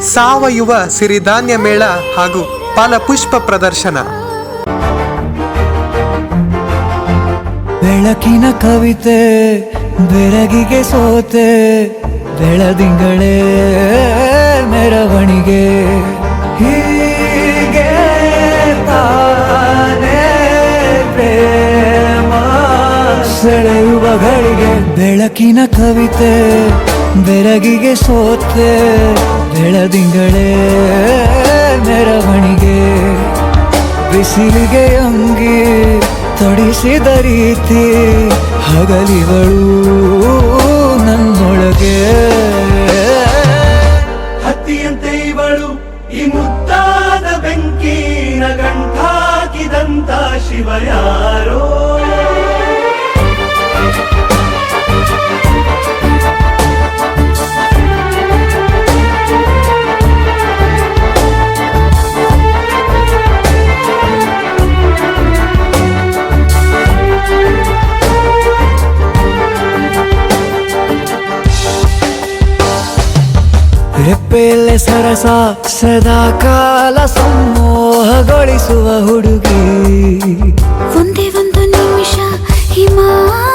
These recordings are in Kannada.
ಸಾವಯವ ಸಿರಿಧಾನ್ಯ ಮೇಳ ಹಾಗೂ ಫಲಪುಷ್ಪ ಪ್ರದರ್ಶನ. ಬೆಳಕಿನ ಕವಿತೆ, ಬೆರಗಿಗೆ ಸೋತೆ, ಬೆಳದಿಂಗಳೇ ಮೆರವಣಿಗೆ. ಸೆಳೆಯುವ ಘಳಿಗೆ. ಬೆಳಕಿನ ಕವಿತೆ, ಬೆರಗಿಗೆ ಸೋತೆ ಬೆಳದಿಂಗಳೇ ಮೆರವಣಿಗೆ, ಬಿಸಿಲಿಗೆ ಅಂಗಿ ತೊಡಿಸಿದ ರೀತಿ ಹಗಲಿಗಳು ನನ್ನೊಳಗೆ. ಹತ್ತಿಯಂತೆ ಇವಳು ಈ ಮುತ್ತಾದ ಬೆಂಕಿನ ಗಂಟಾಕಿದಂತ ಶಿವ ಯಾರೋ? ಸರಸ ಸದಾ ಕಾಲ ಸಂಮೋಹಗೊಳಿಸುವ ಹುಡುಗಿ. ಒಂದೇ ಒಂದು ನಿಮಿಷ ಹಿಮಾದಿ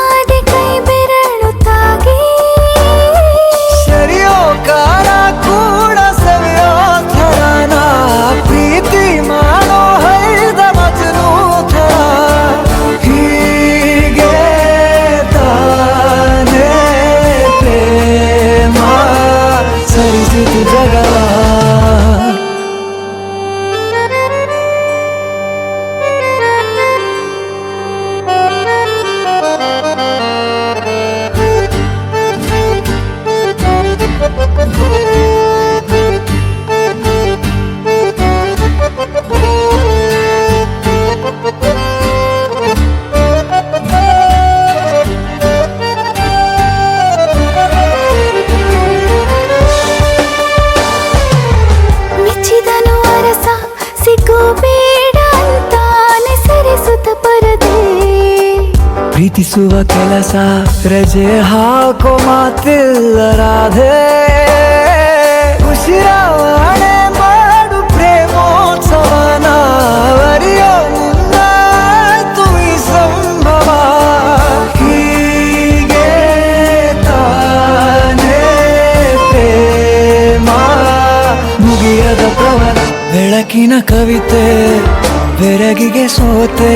ಪ್ರೀತಿಸುವ ಕೆಲಸ ರಜೆ ಹಾಕೋ ಮಾತಿಲ್ಲ ರಾಧೆ. ಉಸಿರಾವಣೆ ಮಾಡು ಪ್ರೇಮೋತ್ಸವನ ಮುಗಿಯದ ಬೆಳಕಿನ ಕವಿತೆ ಬೆರಗಿಗೆ ಸೋತೆ.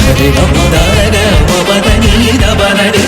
ధరి మమదన మమద నీదవనడి